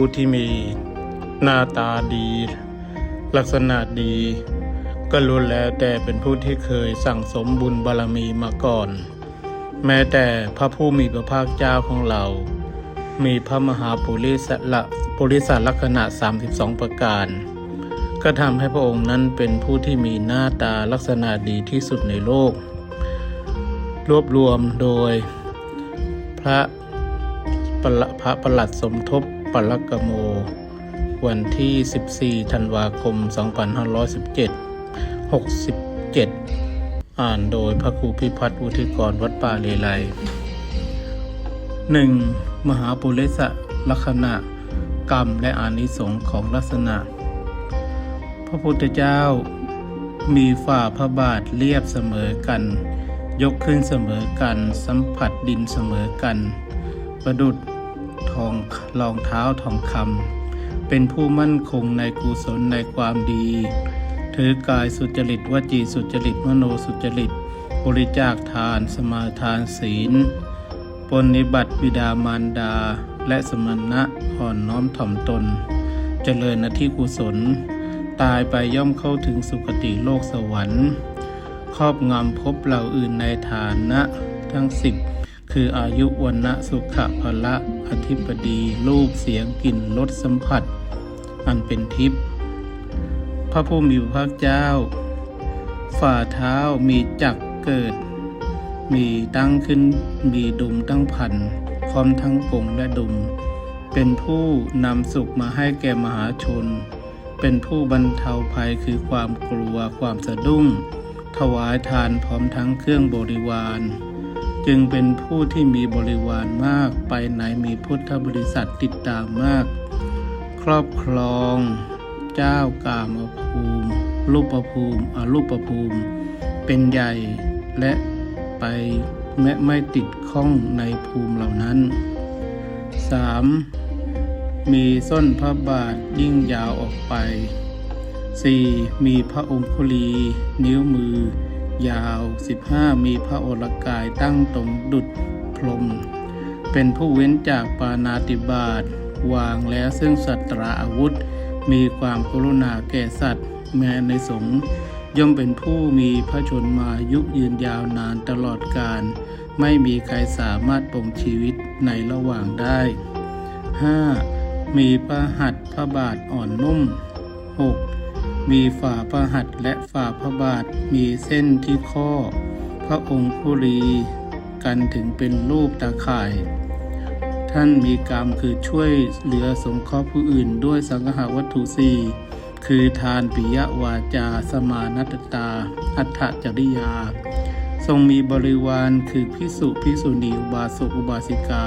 ผู้ที่มีหน้าตาดี ลักษณะดี ก็ล้วนแล้วแต่เป็นผู้ที่เคยสั่งสมบุญบารมีมาก่อน แม้แต่พระผู้มีพระภาคเจ้าของเรา มีพระมหาปุริสละปุริสลักษณะ 32 ประการ ก็ทำให้พระองค์นั้นเป็นผู้ที่มีหน้าตาลักษณะดีที่สุดในโลก รวบรวมโดยพระประละพระประหลัดสมทบ ปลักกโม วันที่ 14 ธันวาคม 2517 67 อ่านโดยพระครูพิพัฒน์อุทิกรวัดป่าเลไล 1. มหาปุริสลักษณะกรรมและอานิสงส์ของลักษณะ พระพุทธเจ้ามีฝ่าพระบาทเรียบเสมอกัน ยกขึ้นเสมอกัน สัมผัสดินเสมอกัน ประดุด ทองรองเท้าทองคำเป็นผู้มั่นคงในกุศลในความดี ถือกายสุจริตวจีสุจริตมโนสุจริต บริจาคทาน สมาทานศีลปนิบัติบิดามารดา และสมณะอ่อนน้อมถ่อมตน เจริญอธิกุศล ตายไปย่อมเข้าถึงสุคติโลกสวรรค์ ครอบงำภพเหล่าอื่นในฐานะทั้งสิบ คืออายุวันนะสุขะพละอธิปดีรูปเสียงกลิ่นรสสัมผัส อันเป็นทิพย์พระผู้มีพระเจ้า ฝ่าเท้ามีจักเกิด มีตั้งขึ้นมีดุมตั้งพันพร้อมทั้งกงและดุม เป็นผู้นำสุขมาให้แก่มหาชน เป็นผู้บรรเทาภัยคือความกลัวความสะดุ้ง ถวายทานพร้อมทั้งเครื่องบริวาร จึงเป็นผู้ที่มีบริวารมาก ไปไหนมีพุทธบริษัทติดตามมาก ครอบครอง เจ้ากามภูมิรูปภูมิอรูปภูมิ เป็นใหญ่และไปแม้ไม่ติดข้องในภูมิเหล่านั้น 3. มีส้นพระบาทยิ่งยาวออกไป 4. มีพระองคุลี นิ้วมือ ยาว 15 มีพระโอรกายตั้งตรงดุจพรม เป็นผู้เว้นจากปานาติบาตวางแล้วซึ่งสัตราอาวุธ มีความกรุณาแก่สัตว์ แม้ในสงฆ์ย่อมเป็นผู้มีพระชนมายุยืนยาวนานตลอดกาลไม่มีใครสามารถปลงชีวิตในระหว่างได้ 5. มีพระหัตถ์พระบาทอ่อนนุ่ม 6. มีฝ่าพระหัตถ์และฝ่าพระบาท มีเส้นที่ข้อ พระองค์คุรีกันถึงเป็นรูปตาข่าย ท่านมีกรรมคือช่วยเหลือสงเคราะห์ผู้อื่นด้วยสังหาวัตถุสี่คือทานปิยวาจา สมานัตตา อัฏฐจริยา ทรงมีบริวารคือพิสุพิสุณีอุบาสกอุบาสิกา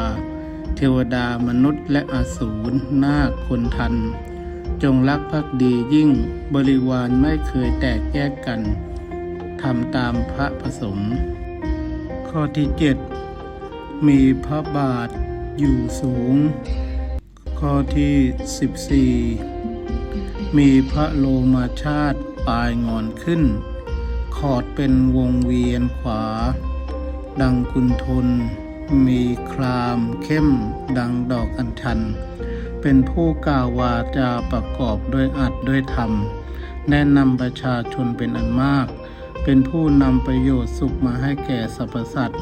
เทวดามนุษย์และอสูรนาคคนทัน จงรักภักดียิ่งบริวารไม่เคยแตกแยกกันทำตามพระประสงค์ข้อที่ 7 มีพระบาทอยู่สูง ข้อที่ 14 มีพระโลมาชาติปลายงอนขึ้น ขอดเป็นวงเวียนขวา ดังคุณทน มีครามเข้มดังดอกอัญชัน เป็นผู้กล่าววาจาประกอบด้วยอัดด้วยธรรม แนะนำประชาชนเป็นอันมาก เป็นผู้นำประโยชน์สุขมาให้แก่สรรพสัตว์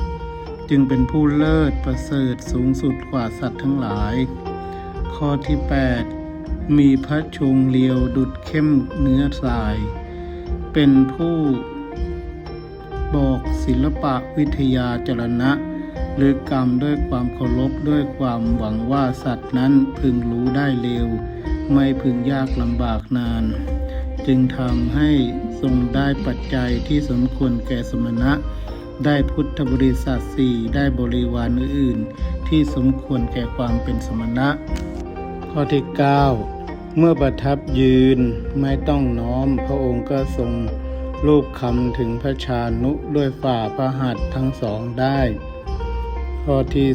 จึงเป็นผู้เลิศประเสริฐสูงสุดกว่าสัตว์ทั้งหลาย ข้อที่ 8 มีพระชงเลียวดุดเข้มเนื้อสาย เป็นผู้บอกศิลปะวิทยาจรณะ หรือกรรมด้วยความเคารพด้วยความหวังว่าสัตว์นั้นพึงรู้ได้เร็ว ไม่พึงยากลำบากนาน จึงทำให้ทรงได้ปัจจัยที่สมควรแก่สมณะ ได้พุทธบริษัทสี่ได้บริวารอื่นๆที่สมควรแก่ความเป็นสมณะ ข้อที่ 9 เมื่อประทับยืนไม่ต้องน้อมพระองค์ก็ทรงรูปคำถึงพระชานุด้วยฝ่าพระหัตถ์ทั้งสองได้ ข้อที่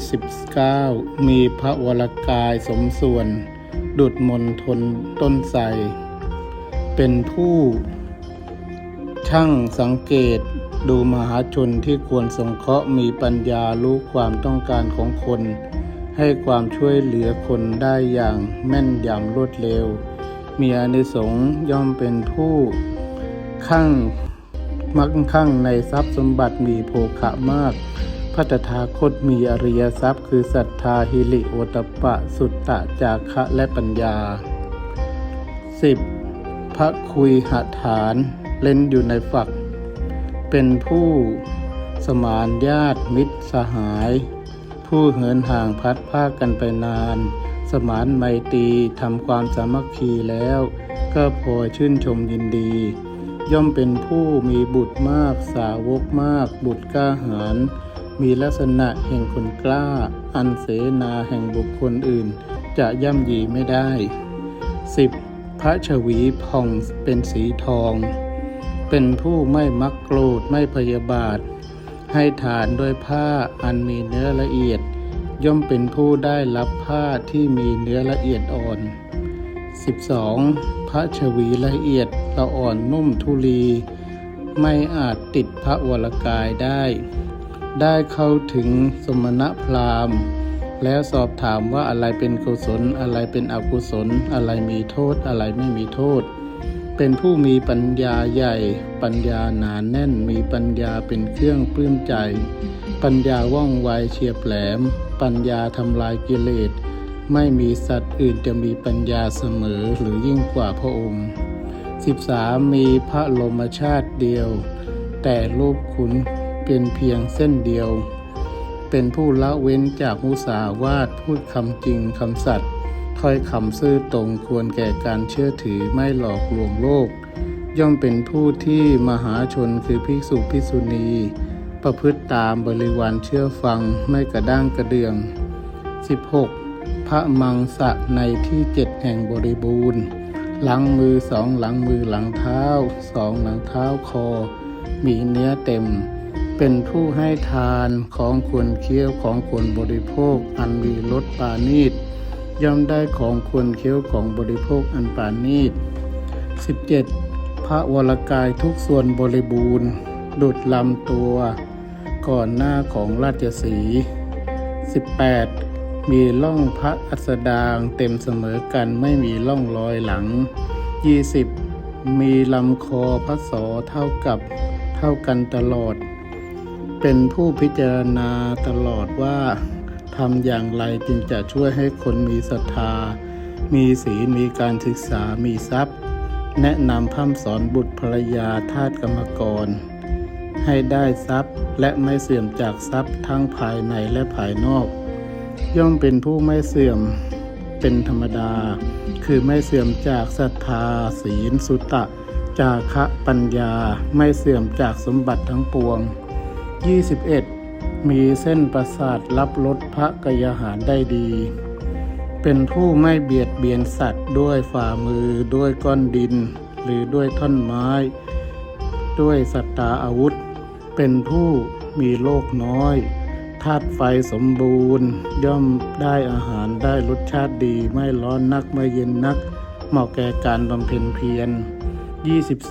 19 มีพระวรกายสมส่วน ดุดมนทนต้นไทรเป็นผู้ช่างสังเกตดูมหาชนที่ควรสงเคราะห์มีปัญญารู้ความต้องการของคน ให้ความช่วยเหลือคนได้อย่างแม่นยำรวดเร็ว มีอนิสงส์ย่อมเป็นผู้ข้างมักคั่งในทรัพย์สมบัติมีโภคะมาก พระตถาคตมีอริยทรัพย์คือศรัทธาหิริโอตปะ สุตตะจาคะและปัญญา 10. พระคุยหฐานเล่นอยู่ในฝัก เป็นผู้สมานญาติมิตรสหาย ผู้เหินห่างพัดภาคกันไปนาน สมานไมตรีทำความสามัคคีแล้ว ก็พอชื่นชมยินดี ย่อมเป็นผู้มีบุตรมากสาวกมากบุตรกล้าหาญ มีลักษณะแห่งคนกล้า อันเสนาแห่งบุคคลอื่น จะย่ำยีไม่ได้ 10. พระชวีผ่องเป็นสีทอง เป็นผู้ไม่มักโกรธไม่พยาบาท ให้ฐานด้วยผ้าอันมีเนื้อละเอียด ย่อมเป็นผู้ได้รับผ้าที่มีเนื้อละเอียดอ่อน 12. พระชวีละเอียดละอ่อนนุ่มทุลี ไม่อาจติดพระวรกายได้ ได้เข้าถึงสมณพราหมณ์ แล้วสอบถามว่าอะไรเป็นกุศล อะไรเป็นอกุศล อะไรมีโทษ อะไรไม่มีโทษ เป็นผู้มีปัญญาใหญ่ ปัญญาหนานแน่น มีปัญญาเป็นเครื่องปลื้มใจ ปัญญาว่องไวเฉียบแหลม ปัญญาทำลายกิเลส ไม่มีสัตว์อื่นจะมีปัญญาเสมอหรือยิ่งกว่าพระองค์ 13. มีพระลมชาติเดียว แต่รูปขุน เป็นเพียงเส้นเดียว เป็นผู้ละเว้นจากมุสาวาทพูดคำจริงคำสัตย์ถ้อยคำซื่อตรงควรแก่การเชื่อถือไม่หลอกลวงโลก ย่อมเป็นผู้ที่มหาชนคือภิกษุภิกษุณี ประพฤติตามบริวารเชื่อฟังไม่กระด้างกระเดือง 16. พระมังสะในที่เจ็ดแห่งบริบูรณ์หลังมือสองหลังมือหลังเท้าสองหลังเท้าคอ มีเนื้อเต็ม เป็นผู้ให้ทานของควรเคี้ยวของควรบริโภค อันมีรสปานีตย่อมได้ของควรเคี้ยวของบริโภคอันปานีต 17. พระวรกายทุกส่วนบริบูรณ์ ดุดลำตัว ก่อนหน้าของราชสี 18. มีล่องพระอัสดางเต็มเสมอกันไม่มีล่องรอยหลัง 20. มีลำคอพระศอเท่ากับเท่ากันตลอด เป็นผู้พิจารณาตลอดว่าทำอย่างไรจึงจะช่วยให้คนมีศรัทธา มีศีลมีการศึกษามีทรัพย์ แนะนำพร่ำสอนบุตรภรรยาทาสกรรมกร ให้ได้ทรัพย์และไม่เสื่อมจากทรัพย์ทั้งภายในและภายนอก ย่อมเป็นผู้ไม่เสื่อมเป็นธรรมดา คือไม่เสื่อมจากศรัทธา ศีลสุตตะ จาคะปัญญาไม่เสื่อมจากสมบัติทั้งปวง 21 มีเส้นประสาทรับรสพระกยาหารได้ดี เป็นผู้ไม่เบียดเบียนสัตว์ด้วยฝ่ามือด้วยก้อนดิน หรือด้วยท่อนไม้ ด้วยสัตตาอาวุธ เป็นผู้มีโลกน้อยธาตุไฟสมบูรณ์ ย่อมได้อาหารได้รสชาติดีไม่ร้อนนักไม่เย็นนัก เหมาะแก่การบำเพ็ญเพียร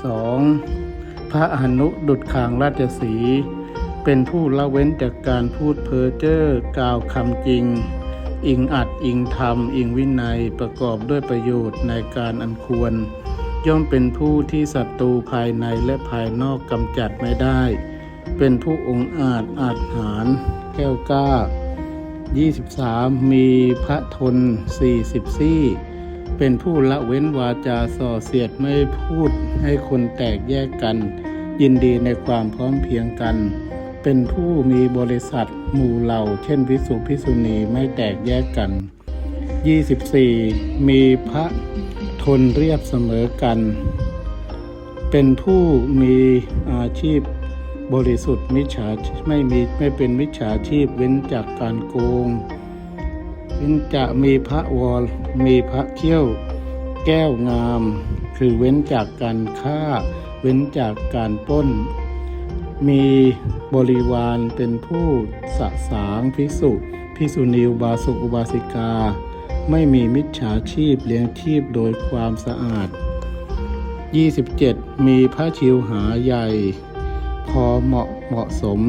22. พระอนุดุจคางราชสี เป็นผู้ละเว้นจากการพูดเพ้อเจ้อกล่าวคำจริง อิงอัดอิงธรรม อิงวินัยประกอบด้วยประโยชน์ในการอันควร ย่อมเป็นผู้ที่ศัตรูภายในและภายนอกกำจัดไม่ได้ เป็นผู้องอาจอาจหารแก้วกล้า 23. มีพระทน 40 ซี่ เป็นผู้ละเว้นวาจาส่อเสียดไม่พูดให้คนแตกแยกกัน ยินดีในความพร้อมเพียงกัน เป็นผู้มีบริษัทหมู่เหล่า เช่นวิสุพิสุณีไม่แตกแยกกัน 24. มีพระทนเรียบเสมอกัน เป็นผู้มีอาชีพบริสุทธิ์มิจฉาไม่มีไม่เป็นมิจฉาชีพเว้นจากการโกงเว้นจะมีพระวรมีพระเขี้ยวแก้วงาม คือเว้นจากการฆ่า เว้นจากการป้น มีบริวารเป็นผู้สะสางภิกษุภิกษุณีอุบาสกอุบาสิกา ไม่มีมิจฉาชีพเลี้ยงชีพโดยความสะอาด 27. มีพระชิวหาใหญ่ พอเหมาะเหมาะสม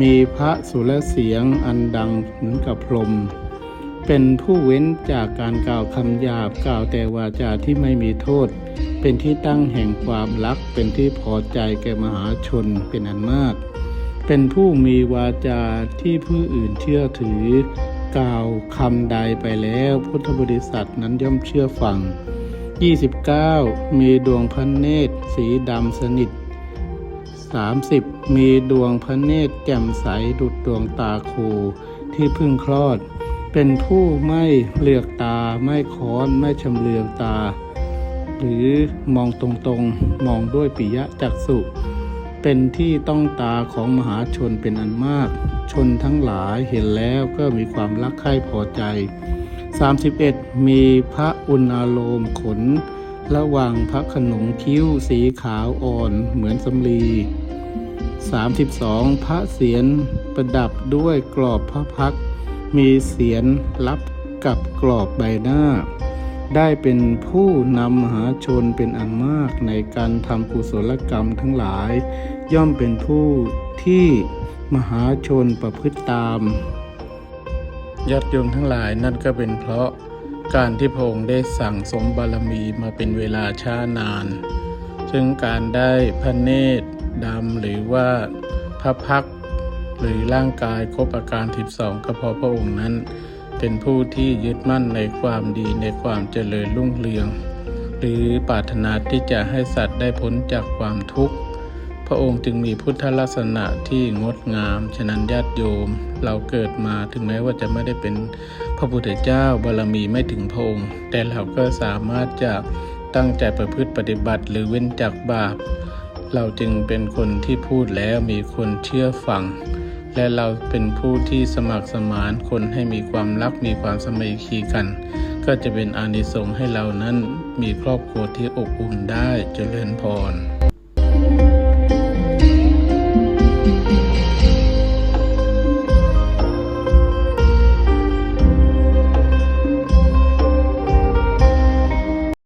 มีพระสุรเสียงอันดังเหมือนกับพรม เป็นผู้เว้นจากการกล่าวคำหยาบกล่าวแต่วาจาที่ไม่มีโทษ เป็นที่ตั้งแห่งความรัก เป็นที่พอใจแก่มหาชนเป็นอันมาก เป็นผู้มีวาจาที่ผู้อื่นเชื่อถือ กล่าวคำใดไปแล้วพุทธบริษัทนั้นย่อมเชื่อฟัง 29 มีดวงพระเนตรสีดำสนิท 30. มีดวงพระเนตรแจ่มใสดุจดวงตาโคที่พิ่งคลอด เป็นผู้ไม่เหลือกตา ไม่ค้อนไม่ชำเลืองตา หรือมองตรงๆ มองด้วยปิยะจักษุเป็นที่ต้องตาของมหาชนเป็นอันมาก ชนทั้งหลายเห็นแล้วก็มีความรักใคร่พอใจ 31. มีพระอุณาโลมขน ระหว่างพระขนงคิ้วสีขาวอ่อนเหมือนสำลี 32. พระเศียรประดับด้วยกรอบพระพัก มีเสียรรับกับกรอบใบหน้า ได้เป็นผู้นำมหาชนเป็นอันมากในการทำกุศลกรรมทั้งหลาย ย่อมเป็นผู้ที่มหาชนประพฤติตามญาติโยมทั้งหลายนั่นก็เป็นเพราะการที่พระองค์ได้สั่งสมบารมีมาเป็นเวลาช้านาน ซึ่งการได้พระเนตรดำหรือว่าพระพัก หรือร่างกายครบอาการ12ก็เพราะพระองค์นั้น เป็นผู้ที่ยึดมั่นในความดีในความเจริญรุ่งเรือง หรือปรารถนาที่จะให้สัตว์ได้พ้นจากความทุกข์ พระองค์จึงมีพุทธลักษณะที่งดงาม ฉะนั้นญาติโยม เราเกิดมาถึงแม้ว่าจะไม่ได้เป็นพระพุทธเจ้าบารมีไม่ถึงพระองค์ แต่เราก็สามารถจะตั้งใจประพฤติปฏิบัติหรือเว้นจากบาปเราจึงเป็นคนที่พูดแล้วมีคนเชื่อฟัง และเราเป็นผู้ที่สมัครสมานคนให้มีความรักมีความสมัคคีกัน ก็จะเป็นอานิสงส์ให้เรานั้นมีครอบครัวที่อบอุ่นได้เจริญพร